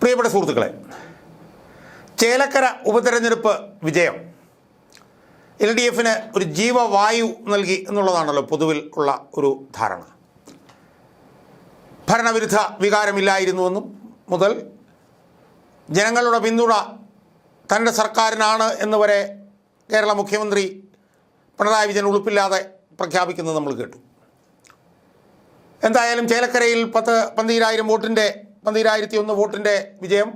പ്രിയപ്പെട്ട സുഹൃത്തുക്കളെ ചേലക്കര ഉപതെരഞ്ഞെടുപ്പ് വിജയം. എൽ ഡി എഫിന് ഒരു ജീവവായു നൽകി എന്നുള്ളതാണല്ലോ പൊതുവിൽ ഉള്ള ഒരു ധാരണ. ഭരണവിരുദ്ധ വികാരമില്ലായിരുന്നുവെന്നും മുതൽ ജനങ്ങളുടെ പിന്തുണ തന്റെ സർക്കാരിനാണ് എന്ന് വരെ കേരള മുഖ്യമന്ത്രി പിണറായി വിജയൻ ഉളുപ്പില്ലാതെ പ്രഖ്യാപിക്കുന്നത് നമ്മൾ കേട്ടു. എന്തായാലും ചേലക്കരയിൽ പത്ത് പന്തിരായിരം വോട്ടിന്റെ പന്തീരായിരത്തി ഒന്ന് വോട്ടിന്റെ വിജയം.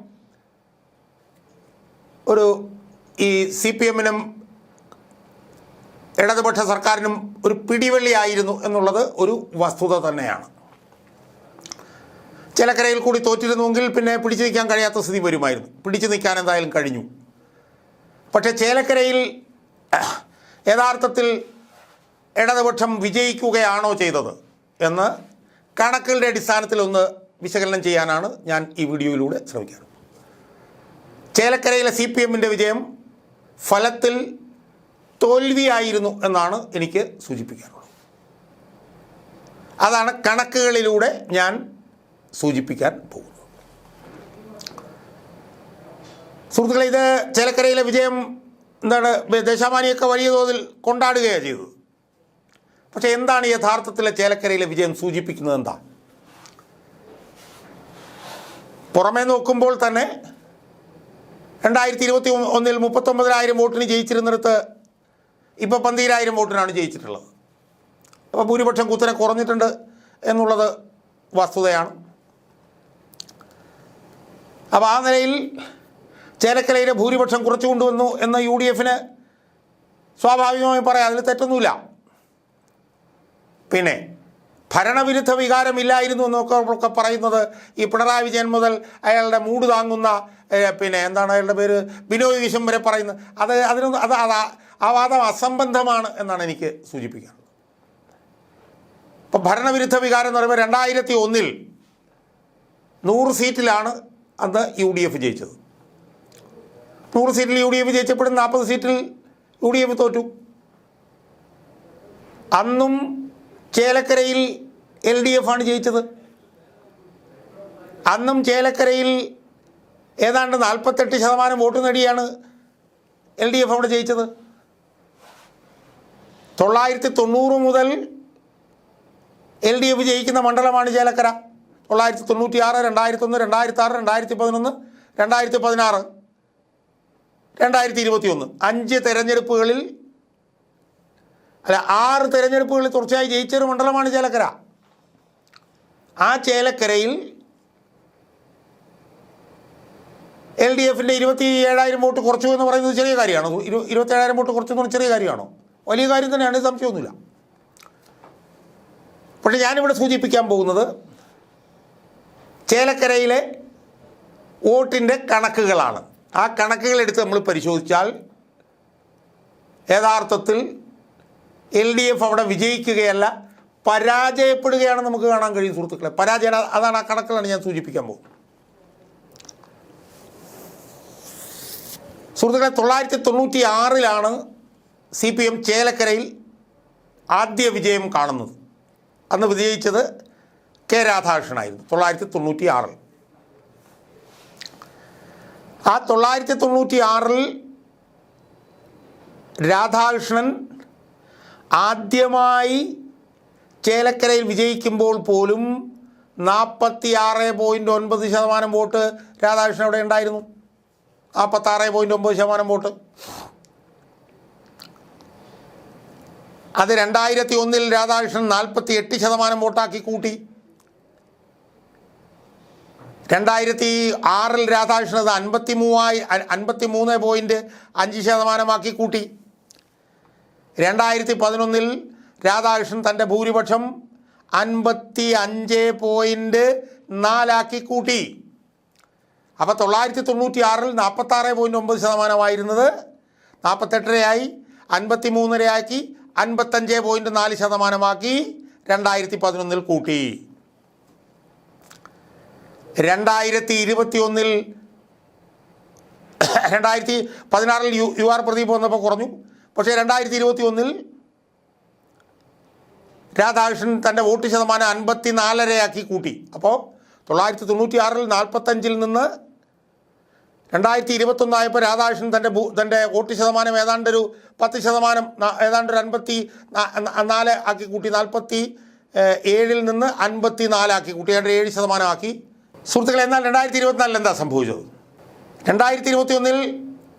ഒരു ഈ സി പി എമ്മിനും ഇടതുപക്ഷ സർക്കാരിനും ഒരു പിടിവള്ളിയായിരുന്നു എന്നുള്ളത് ഒരു വസ്തുത തന്നെയാണ്. ചിലക്കരയിൽ കൂടി തോറ്റിരുന്നുവെങ്കിൽ പിന്നെ പിടിച്ചു നിൽക്കാൻ കഴിയാത്ത സ്ഥിതി വരുമായിരുന്നു. പിടിച്ചു നിൽക്കാൻ എന്തായാലും കഴിഞ്ഞു. പക്ഷേ ചേലക്കരയിൽ യഥാർത്ഥത്തിൽ ഇടതുപക്ഷം വിജയിക്കുകയാണോ ചെയ്തത് എന്ന് കണക്കുകളുടെ അടിസ്ഥാനത്തിൽ ഒന്ന് വിശകലനം ചെയ്യാനാണ് ഞാൻ ഈ വീഡിയോയിലൂടെ ശ്രമിക്കുന്നത് ചേലക്കരയിലെ സി പി എമ്മിന്റെ വിജയം ഫലത്തിൽ തോൽവിയായിരുന്നു എന്നാണ് എനിക്ക് സൂചിപ്പിക്കാനുള്ളത്. അതാണ് കണക്കുകളിലൂടെ ഞാൻ സൂചിപ്പിക്കാൻ പോകുന്നത്. സുഹൃത്തുക്കളെ ഇത് ചേലക്കരയിലെ വിജയം എന്താണ് ദേശാമാനിയൊക്കെ വലിയ തോതിൽ കൊണ്ടാടുകയാണ് ചെയ്തത്. പക്ഷേ എന്താണ് യഥാർത്ഥത്തിലെ ചേലക്കരയിലെ വിജയം സൂചിപ്പിക്കുന്നത് എന്താ? പുറമേ നോക്കുമ്പോൾ തന്നെ രണ്ടായിരത്തി ഇരുപത്തി ഒന്നിൽ മുപ്പത്തൊമ്പതിനായിരം വോട്ടിന് ജയിച്ചിരുന്നിടത്ത് ഇപ്പോൾ പന്തിരായിരം വോട്ടിനാണ് ജയിച്ചിട്ടുള്ളത്. അപ്പോൾ ഭൂരിപക്ഷം കുത്തനെ കുറഞ്ഞിട്ടുണ്ട് എന്നുള്ളത് വസ്തുതയാണ്. അപ്പോൾ ആ നിലയിൽ ചേലക്കരയിലെ ഭൂരിപക്ഷം കുറച്ചു കൊണ്ടുവന്നു എന്ന് യു ഡി എഫിന് സ്വാഭാവികമായും പറയാം അതിൽ തെറ്റൊന്നുമില്ല. പിന്നെ ഭരണവിരുദ്ധ വികാരമില്ലായിരുന്നു എന്നൊക്കെ പറയുന്നത് ഈ പിണറായി വിജയൻ മുതൽ അയാളുടെ മൂട് താങ്ങുന്ന പിന്നെ എന്താണ് അയാളുടെ പേര്? ബിനോയ് വിശ്വം വരെ പറയുന്നത്. അത് അതിനൊന്നും അത് അത് ആ വാദം അസംബന്ധമാണ് എന്നാണ് എനിക്ക് സൂചിപ്പിക്കാറുള്ളത് ഇപ്പം ഭരണവിരുദ്ധ വികാരം എന്ന് പറയുമ്പോൾ രണ്ടായിരത്തി ഒന്നിൽ നൂറ് സീറ്റിലാണ് അന്ന് യു ഡി എഫ് ജയിച്ചത്. നൂറ് സീറ്റിൽ യു ഡി എഫ് ജയിച്ചപ്പോഴും നാൽപ്പത് സീറ്റിൽ യു ഡി എഫ് തോറ്റു. അന്നും ചേലക്കരയിൽ എൽ ഡി എഫ് ആണ് ജയിച്ചത്. അന്നും ചേലക്കരയിൽ ഏതാണ്ട് നാൽപ്പത്തെട്ട് ശതമാനം വോട്ട് നേടിയാണ് എൽ ഡി എഫ് അവിടെ ജയിച്ചത്. തൊള്ളായിരത്തി തൊണ്ണൂറ് മുതൽ എൽ ഡി എഫ് ജയിക്കുന്ന മണ്ഡലമാണ് ചേലക്കര. തൊള്ളായിരത്തി തൊണ്ണൂറ്റി ആറ് രണ്ടായിരത്തി ഒന്ന് രണ്ടായിരത്തി ആറ് രണ്ടായിരത്തി പതിനൊന്ന് രണ്ടായിരത്തി പതിനാറ് രണ്ടായിരത്തി ഇരുപത്തി ഒന്ന് അഞ്ച് തെരഞ്ഞെടുപ്പുകളിൽ അല്ല ആറ് തെരഞ്ഞെടുപ്പുകളിൽ തുടർച്ചയായി ജയിച്ചൊരു മണ്ഡലമാണ് ചേലക്കര. ആ ചേലക്കരയിൽ എൽ ഡി എഫിന്റെ ഇരുപത്തി ഏഴായിരം വോട്ട് കുറച്ചു എന്ന് പറയുന്നത് ചെറിയ കാര്യമാണോ? ഇരു ഇരുപത്തേഴായിരം വോട്ട് കുറച്ചു എന്ന് പറഞ്ഞാൽ ചെറിയ കാര്യമാണോ? വലിയ കാര്യം തന്നെയാണ് സംശയമൊന്നുമില്ല. പക്ഷേ ഞാനിവിടെ സൂചിപ്പിക്കാൻ പോകുന്നത് ചേലക്കരയിലെ വോട്ടിന്റെ കണക്കുകളാണ്. ആ കണക്കുകൾ എടുത്ത് നമ്മൾ പരിശോധിച്ചാൽ യഥാർത്ഥത്തിൽ എൽ ഡി എഫ് അവിടെ വിജയിക്കുകയല്ല പരാജയപ്പെടുകയാണ് നമുക്ക് കാണാൻ കഴിയും സുഹൃത്തുക്കളെ. പരാജയം അതാണ് ആ കണക്കിലാണ് ഞാൻ സൂചിപ്പിക്കാൻ പോകും സുഹൃത്തുക്കളെ തൊള്ളായിരത്തി തൊണ്ണൂറ്റി ആറിലാണ് സി പി എം ചേലക്കരയിൽ ആദ്യ വിജയം കാണുന്നത്. അന്ന് വിജയിച്ചത് കെ രാധാകൃഷ്ണനായിരുന്നു തൊള്ളായിരത്തി തൊണ്ണൂറ്റി ആറിൽ ആ തൊള്ളായിരത്തി തൊണ്ണൂറ്റി ആറിൽ രാധാകൃഷ്ണൻ ആദ്യമായി ചേലക്കരയിൽ വിജയിക്കുമ്പോൾ പോലും നാൽപ്പത്തി ആറ് പോയിന്റ് ഒൻപത് ശതമാനം വോട്ട് രാധാകൃഷ്ണൻ അവിടെ ഉണ്ടായിരുന്നു. നാൽപ്പത്താറ് പോയിന്റ് ഒമ്പത് ശതമാനം വോട്ട്. അത് രണ്ടായിരത്തി ഒന്നിൽ രാധാകൃഷ്ണൻ നാൽപ്പത്തി എട്ട് ശതമാനം വോട്ടാക്കി കൂട്ടി. രണ്ടായിരത്തി ആറിൽ രാധാകൃഷ്ണൻ അത് അൻപത്തി മൂവായി അൻപത്തി മൂന്ന് പോയിന്റ് അഞ്ച് ശതമാനമാക്കി കൂട്ടി. രണ്ടായിരത്തി പതിനൊന്നിൽ രാധാകൃഷ്ണൻ തന്റെ ഭൂരിപക്ഷം അൻപത്തി അഞ്ച് പോയിന്റ് നാലാക്കി കൂട്ടി. അപ്പോൾ തൊള്ളായിരത്തി തൊണ്ണൂറ്റി ആറിൽ നാൽപ്പത്താറ് പോയിന്റ് ഒമ്പത് ശതമാനമായിരുന്നത്. നാൽപ്പത്തെട്ടരയായി അൻപത്തി മൂന്നരയാക്കി അൻപത്തഞ്ച് പോയിന്റ് നാല് ശതമാനമാക്കി രണ്ടായിരത്തി പതിനൊന്നിൽ കൂട്ടി. രണ്ടായിരത്തി ഇരുപത്തി ഒന്നിൽ രണ്ടായിരത്തി പതിനാറിൽ യു യു ആർ പ്രദീപ് വന്നപ്പോൾ കുറഞ്ഞു. പക്ഷേ രണ്ടായിരത്തി ഇരുപത്തി ഒന്നിൽ രാധാകൃഷ്ണൻ തന്റെ വോട്ട് ശതമാനം അൻപത്തി നാലരയാക്കി കൂട്ടി. അപ്പോൾ തൊള്ളായിരത്തി തൊണ്ണൂറ്റി ആറിൽ നാൽപ്പത്തഞ്ചിൽ നിന്ന് രണ്ടായിരത്തി ഇരുപത്തൊന്നായപ്പോൾ രാധാകൃഷ്ണൻ തന്റെ ഭൂ തന്റെ വോട്ട് ശതമാനം ഏതാണ്ടൊരു പത്ത് ശതമാനം ഏതാണ്ട് ഏതാണ്ടൊരു അൻപത്തി നാല് ആക്കി കൂട്ടി. നാൽപ്പത്തി ഏഴിൽ നിന്ന് അൻപത്തി നാലാക്കി കൂട്ടി. ഏതാണ്ട് ഏഴ് ശതമാനമാക്കി സുഹൃത്തുക്കളെ എന്നാൽ രണ്ടായിരത്തി ഇരുപത്തിനാലിൽ എന്താ സംഭവിച്ചത്? രണ്ടായിരത്തി ഇരുപത്തി ഒന്നിൽ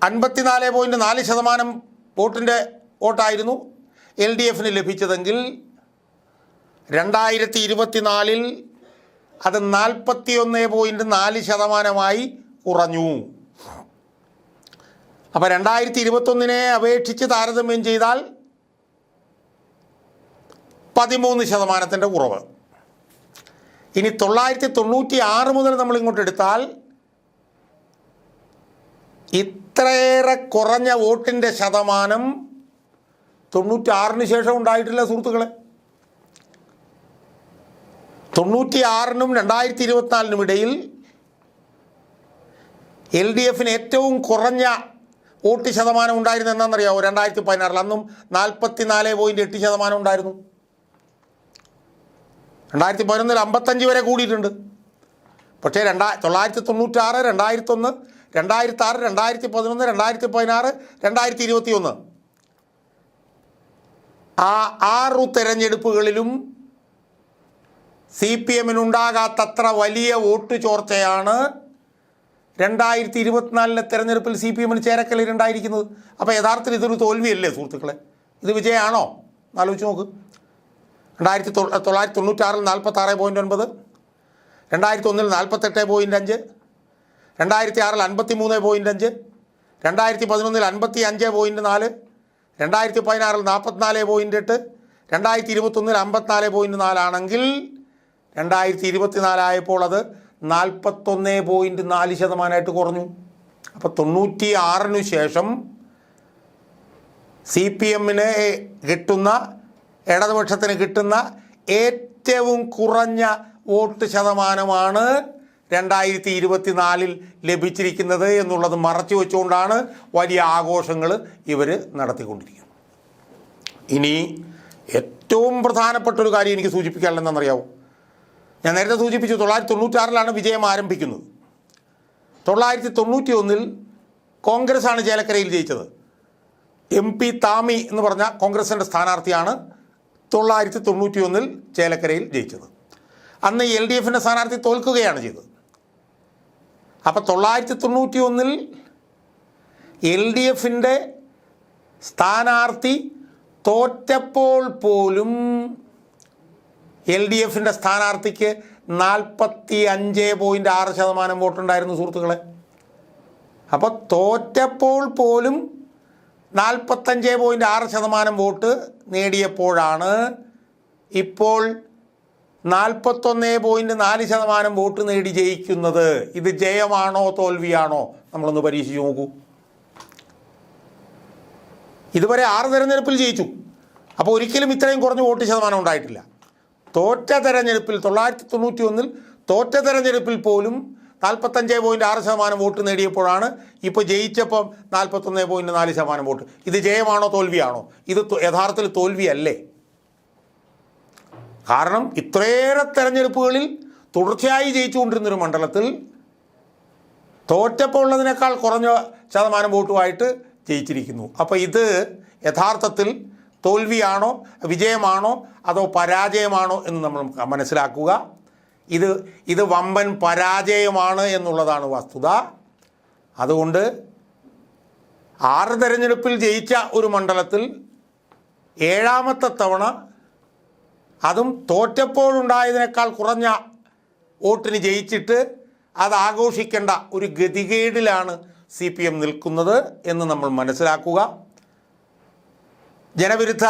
അൻപത്തിനാല് പോയിന്റ് നാല് ശതമാനം വോട്ടിന്റെ വോട്ടായിരുന്നു എൽ ഡി എഫിന് ലഭിച്ചതെങ്കിൽ രണ്ടായിരത്തി ഇരുപത്തിനാലിൽ അത് നാൽപ്പത്തി ഒന്ന് പോയിന്റ് നാല് ശതമാനമായി കുറഞ്ഞു. അപ്പോൾ രണ്ടായിരത്തി ഇരുപത്തൊന്നിനെ അപേക്ഷിച്ച് താരതമ്യം ചെയ്താൽ പതിമൂന്ന് ശതമാനത്തിന്റെ കുറവ്. ഇനി തൊള്ളായിരത്തി തൊണ്ണൂറ്റി ആറ് മുതൽ നമ്മൾ ഇങ്ങോട്ട് എടുത്താൽ ഇത്രയേറെ കുറഞ്ഞ വോട്ടിന്റെ ശതമാനം തൊണ്ണൂറ്റാറിന് ശേഷം ഉണ്ടായിട്ടില്ല സുഹൃത്തുക്കളെ. തൊണ്ണൂറ്റി ആറിനും രണ്ടായിരത്തി ഇരുപത്തിനാലിനും ഇടയിൽ എൽ ഡി എഫിന് ഏറ്റവും കുറഞ്ഞ വോട്ട് ശതമാനം ഉണ്ടായിരുന്നു എന്നാണെന്നറിയാമോ രണ്ടായിരത്തി പതിനാറിൽ അന്നും നാൽപ്പത്തി നാല് പോയിന്റ് എട്ട് ശതമാനം ഉണ്ടായിരുന്നു. രണ്ടായിരത്തി പതിനൊന്നിൽ അമ്പത്തഞ്ച് വരെ കൂടിയിട്ടുണ്ട്. പക്ഷേ രണ്ടാ തൊള്ളായിരത്തി തൊണ്ണൂറ്റാറ് രണ്ടായിരത്തൊന്ന് രണ്ടായിരത്തി ആറ് രണ്ടായിരത്തി പതിനൊന്ന് രണ്ടായിരത്തി പതിനാറ് രണ്ടായിരത്തി ഇരുപത്തി ഒന്ന് ആ ആറു തെരഞ്ഞെടുപ്പുകളിലും സി പി എമ്മിനുണ്ടാകാത്തത്ര വലിയ വോട്ട് ചോർച്ചയാണ് രണ്ടായിരത്തി ഇരുപത്തിനാലിലെ തെരഞ്ഞെടുപ്പിൽ സി പി എമ്മിന് ചേരക്കലിരുണ്ടായിരിക്കുന്നത് അപ്പോൾ യഥാർത്ഥത്തിൽ ഇതൊരു തോൽവിയല്ലേ സുഹൃത്തുക്കളെ? ഇത് വിജയമാണോ? ആലോചിച്ച് നോക്ക്. രണ്ടായിരത്തി തൊള്ളായിരത്തി തൊണ്ണൂറ്റാറിൽ നാൽപ്പത്തി ആറ് പോയിന്റ് ഒൻപത് രണ്ടായിരത്തി ഒന്നിൽ നാൽപ്പത്തെട്ട് പോയിന്റ് അഞ്ച് രണ്ടായിരത്തി ആറിൽ അൻപത്തി മൂന്ന് പോയിന്റ് അഞ്ച് രണ്ടായിരത്തി പതിനൊന്നിൽ അൻപത്തി അഞ്ച് പോയിന്റ് നാല് രണ്ടായിരത്തി പതിനാറിൽ നാൽപ്പത്തിനാല് പോയിന്റ് എട്ട് രണ്ടായിരത്തി ഇരുപത്തൊന്നിൽ അമ്പത്തിനാല് പോയിന്റ് നാലാണെങ്കിൽ രണ്ടായിരത്തി ഇരുപത്തിനാലായപ്പോൾ അത് നാൽപ്പത്തൊന്ന് പോയിന്റ് നാല് ശതമാനമായിട്ട് കുറഞ്ഞു. അപ്പോൾ തൊണ്ണൂറ്റി ആറിനു ശേഷം സി പി എമ്മിന് കിട്ടുന്ന ഇടതുപക്ഷത്തിന് കിട്ടുന്ന ഏറ്റവും കുറഞ്ഞ വോട്ട് ശതമാനമാണ് രണ്ടായിരത്തി ഇരുപത്തിനാലിൽ ലഭിച്ചിരിക്കുന്നത് എന്നുള്ളത് മറച്ചു വെച്ചുകൊണ്ടാണ് വലിയ ആഘോഷങ്ങൾ ഇവർ നടത്തിക്കൊണ്ടിരിക്കുന്നത്. ഇനി ഏറ്റവും പ്രധാനപ്പെട്ട ഒരു കാര്യം എനിക്ക് സൂചിപ്പിക്കാനുള്ളതെന്നറിയാവോ ഞാൻ നേരത്തെ സൂചിപ്പിച്ചു തൊള്ളായിരത്തി തൊണ്ണൂറ്റാറിലാണ് വിജയം ആരംഭിക്കുന്നത്. തൊള്ളായിരത്തി തൊണ്ണൂറ്റി ഒന്നിൽ കോൺഗ്രസ്സാണ് ചേലക്കരയിൽ ജയിച്ചത്. എം പി താമി എന്ന് പറഞ്ഞ കോൺഗ്രസിന്റെ സ്ഥാനാർത്ഥിയാണ് തൊള്ളായിരത്തി തൊണ്ണൂറ്റി ഒന്നിൽ ചേലക്കരയിൽ ജയിച്ചത്. അന്ന് എൽ ഡി എഫിന്റെ സ്ഥാനാർത്ഥി തോൽക്കുകയാണ് ചെയ്തത്. അപ്പോൾ തൊള്ളായിരത്തി തൊണ്ണൂറ്റി ഒന്നിൽ എൽ ഡി എഫിന്റെ സ്ഥാനാർത്ഥി തോറ്റപ്പോൾ പോലും എൽ ഡി എഫിന്റെ സ്ഥാനാർത്ഥിക്ക് നാൽപ്പത്തി അഞ്ച് പോയിന്റ് ആറ് ശതമാനം വോട്ടുണ്ടായിരുന്നു സുഹൃത്തുക്കളെ. അപ്പോൾ തോറ്റപ്പോൾ പോലും നാൽപ്പത്തഞ്ച് പോയിന്റ് ആറ് ശതമാനം വോട്ട് നേടിയപ്പോഴാണ് ഇപ്പോൾ നാൽപ്പത്തൊന്ന് പോയിന്റ് നാല് ശതമാനം വോട്ട് നേടി ജയിക്കുന്നത്. ഇത് ജയമാണോ തോൽവിയാണോ? നമ്മളൊന്ന് പരീക്ഷിച്ച് നോക്കൂ. ഇതുവരെ ആറ് തെരഞ്ഞെടുപ്പിൽ ജയിച്ചു. അപ്പോൾ ഒരിക്കലും ഇത്രയും കുറഞ്ഞ വോട്ട് ശതമാനം ഉണ്ടായിട്ടില്ല. തോറ്റ തെരഞ്ഞെടുപ്പിൽ തൊള്ളായിരത്തി തൊണ്ണൂറ്റി ഒന്നിൽ തോറ്റ തെരഞ്ഞെടുപ്പിൽ പോലും നാൽപ്പത്തഞ്ച് പോയിന്റ് ആറ് ശതമാനം വോട്ട് നേടിയപ്പോഴാണ് ഇപ്പോൾ ജയിച്ചപ്പം നാൽപ്പത്തൊന്ന് പോയിന്റ് നാല് ശതമാനം വോട്ട്. ഇത് ജയമാണോ തോൽവിയാണോ? ഇത് യഥാർത്ഥത്തിൽ തോൽവിയല്ലേ? കാരണം ഇത്രയേറെ തെരഞ്ഞെടുപ്പുകളിൽ തുടർച്ചയായി ജയിച്ചുകൊണ്ടിരുന്നൊരു മണ്ഡലത്തിൽ തോറ്റപ്പോൾ ഉള്ളതിനേക്കാൾ കുറഞ്ഞ ശതമാനം വോട്ടുമായിട്ട് ജയിച്ചിരിക്കുന്നു. അപ്പോൾ ഇത് യഥാർത്ഥത്തിൽ തോൽവിയാണോ വിജയമാണോ അതോ പരാജയമാണോ എന്ന് നമ്മൾ മനസ്സിലാക്കുക. ഇത് ഇത് വമ്പൻ പരാജയമാണ് എന്നുള്ളതാണ് വസ്തുത. അതുകൊണ്ട് ആറ് തെരഞ്ഞെടുപ്പിൽ ജയിച്ച ഒരു മണ്ഡലത്തിൽ ഏഴാമത്തെ തവണ അതും തോറ്റപ്പോഴുണ്ടായതിനേക്കാൾ കുറഞ്ഞ വോട്ടിന് ജയിച്ചിട്ട് അത് ആഘോഷിക്കേണ്ട ഒരു ഗതികേടിലാണ് സി പി എം നിൽക്കുന്നത് എന്ന് നമ്മൾ മനസ്സിലാക്കുക. ജനവിരുദ്ധ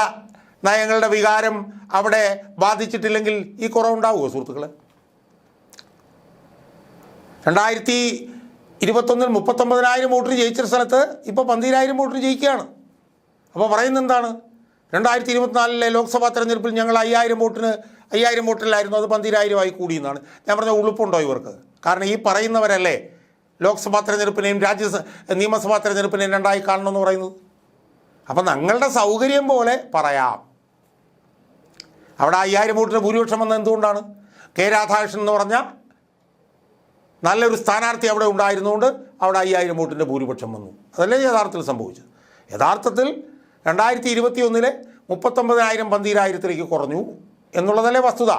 നയങ്ങളുടെ വികാരം അവിടെ ബാധിച്ചിട്ടില്ലെങ്കിൽ ഈ കുറവുണ്ടാവുമോ സുഹൃത്തുക്കളെ? രണ്ടായിരത്തി ഇരുപത്തൊന്നിൽ മുപ്പത്തൊമ്പതിനായിരം വോട്ടിന് ജയിച്ച സ്ഥലത്ത് ഇപ്പോൾ പന്തിരായിരം വോട്ടിന് ജയിക്കുകയാണ്. അപ്പോൾ പറയുന്നത് എന്താണ്? രണ്ടായിരത്തി ഇരുപത്തിനാലിലെ ലോക്സഭാ തെരഞ്ഞെടുപ്പിൽ ഞങ്ങൾ അയ്യായിരം വോട്ടിന് അയ്യായിരം വോട്ടിലായിരുന്നു അത് പന്തിരായിരമായി കൂടി എന്നാണ്. ഞാൻ പറഞ്ഞ ഉളുപ്പുണ്ടോ ഇവർക്ക്? കാരണം ഈ പറയുന്നവരല്ലേ ലോക്സഭാ തെരഞ്ഞെടുപ്പിനെയും രാജ്യസഭ നിയമസഭാ തെരഞ്ഞെടുപ്പിനെയും രണ്ടായി കാണണമെന്ന് പറയുന്നത്? അപ്പം ഞങ്ങളുടെ സൗകര്യം പോലെ പറയാം. അവിടെ അയ്യായിരം വോട്ടിന് ഭൂരിപക്ഷം വന്നത് എന്തുകൊണ്ടാണ്? കെ രാധാകൃഷ്ണൻ എന്ന് പറഞ്ഞ നല്ലൊരു സ്ഥാനാർത്ഥി അവിടെ ഉണ്ടായിരുന്നുകൊണ്ട് അവിടെ അയ്യായിരം വോട്ടിന്റെ ഭൂരിപക്ഷം വന്നു. അതല്ലേ യഥാർത്ഥത്തിൽ സംഭവിച്ചത്? യഥാർത്ഥത്തിൽ രണ്ടായിരത്തി ഇരുപത്തി ഒന്നിലെ മുപ്പത്തൊമ്പതിനായിരം പന്തിരായിരത്തിലേക്ക് കുറഞ്ഞു എന്നുള്ളതല്ലേ വസ്തുത.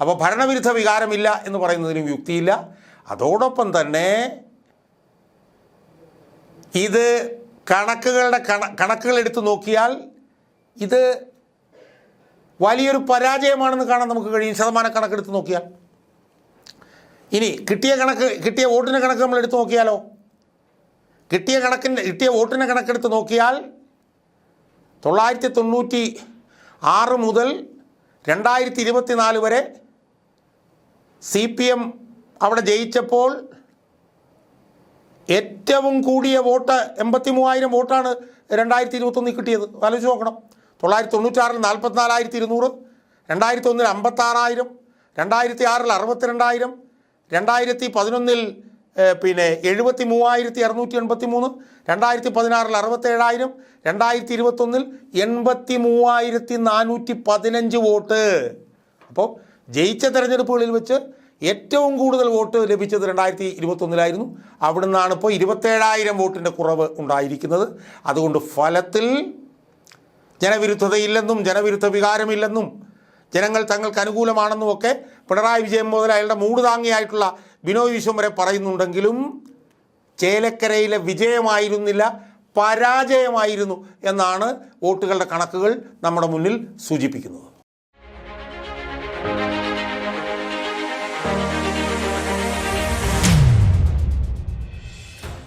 അപ്പോൾ ഭരണവിരുദ്ധ വികാരമില്ല എന്ന് പറയുന്നതിനും യുക്തിയില്ല. അതോടൊപ്പം തന്നെ ഇത് കണക്കുകളുടെ കണക്കുകൾ എടുത്തു നോക്കിയാൽ ഇത് വലിയൊരു പരാജയമാണെന്ന് കാണാൻ നമുക്ക് കഴിയും. ശതമാന കണക്കെടുത്ത് നോക്കിയാൽ. ഇനി കിട്ടിയ കണക്ക് കിട്ടിയ വോട്ടിന്റെ കണക്ക് നമ്മൾ എടുത്തു നോക്കിയാലോ? കിട്ടിയ കണക്കിന്റെ കിട്ടിയ വോട്ടിന്റെ കണക്കെടുത്ത് നോക്കിയാൽ തൊള്ളായിരത്തി തൊണ്ണൂറ്റി ആറ് മുതൽ രണ്ടായിരത്തി ഇരുപത്തി നാല് വരെ സി പി എം അവിടെ ജയിച്ചപ്പോൾ ഏറ്റവും കൂടിയ വോട്ട് എൺപത്തി മൂവായിരം വോട്ടാണ് രണ്ടായിരത്തി ഇരുപത്തൊന്നിൽ കിട്ടിയത്. ആലോചിച്ച് നോക്കണം. തൊള്ളായിരത്തി തൊണ്ണൂറ്റാറിൽ നാൽപ്പത്തിനാലായിരത്തി ഇരുന്നൂറ് രണ്ടായിരത്തി ഒന്നിൽ അമ്പത്താറായിരം രണ്ടായിരത്തി ആറിൽ അറുപത്തിരണ്ടായിരം രണ്ടായിരത്തി പതിനൊന്നിൽ പിന്നെ എഴുപത്തി മൂവായിരത്തി അറുന്നൂറ്റി എൺപത്തി മൂന്ന് രണ്ടായിരത്തി പതിനാറിൽ അറുപത്തേഴായിരം രണ്ടായിരത്തി ഇരുപത്തൊന്നിൽ എൺപത്തി മൂവായിരത്തി നാനൂറ്റി പതിനഞ്ച് വോട്ട്. അപ്പോൾ ജയിച്ച തെരഞ്ഞെടുപ്പുകളിൽ വെച്ച് ഏറ്റവും കൂടുതൽ വോട്ട് ലഭിച്ചത് രണ്ടായിരത്തി ഇരുപത്തൊന്നിലായിരുന്നു അവിടെ നിന്നാണ് ഇപ്പോൾ ഇരുപത്തേഴായിരം വോട്ടിന്റെ കുറവ് ഉണ്ടായിരിക്കുന്നത്. അതുകൊണ്ട് ഫലത്തിൽ ജനവിരുദ്ധതയില്ലെന്നും ജനവിരുദ്ധ വികാരമില്ലെന്നും ജനങ്ങൾ തങ്ങൾക്ക് അനുകൂലമാണെന്നും ഒക്കെ പിണറായി വിജയൻ മുതൽ അയാളുടെ മൂട് താങ്ങിയായിട്ടുള്ള ബിനോയ് വിശ്വം വരെ പറയുന്നുണ്ടെങ്കിലും ചേലക്കരയിലെ വിജയമായിരുന്നില്ല പരാജയമായിരുന്നു എന്നാണ് വോട്ടുകളുടെ കണക്കുകൾ നമ്മുടെ മുന്നിൽ സൂചിപ്പിക്കുന്നത്.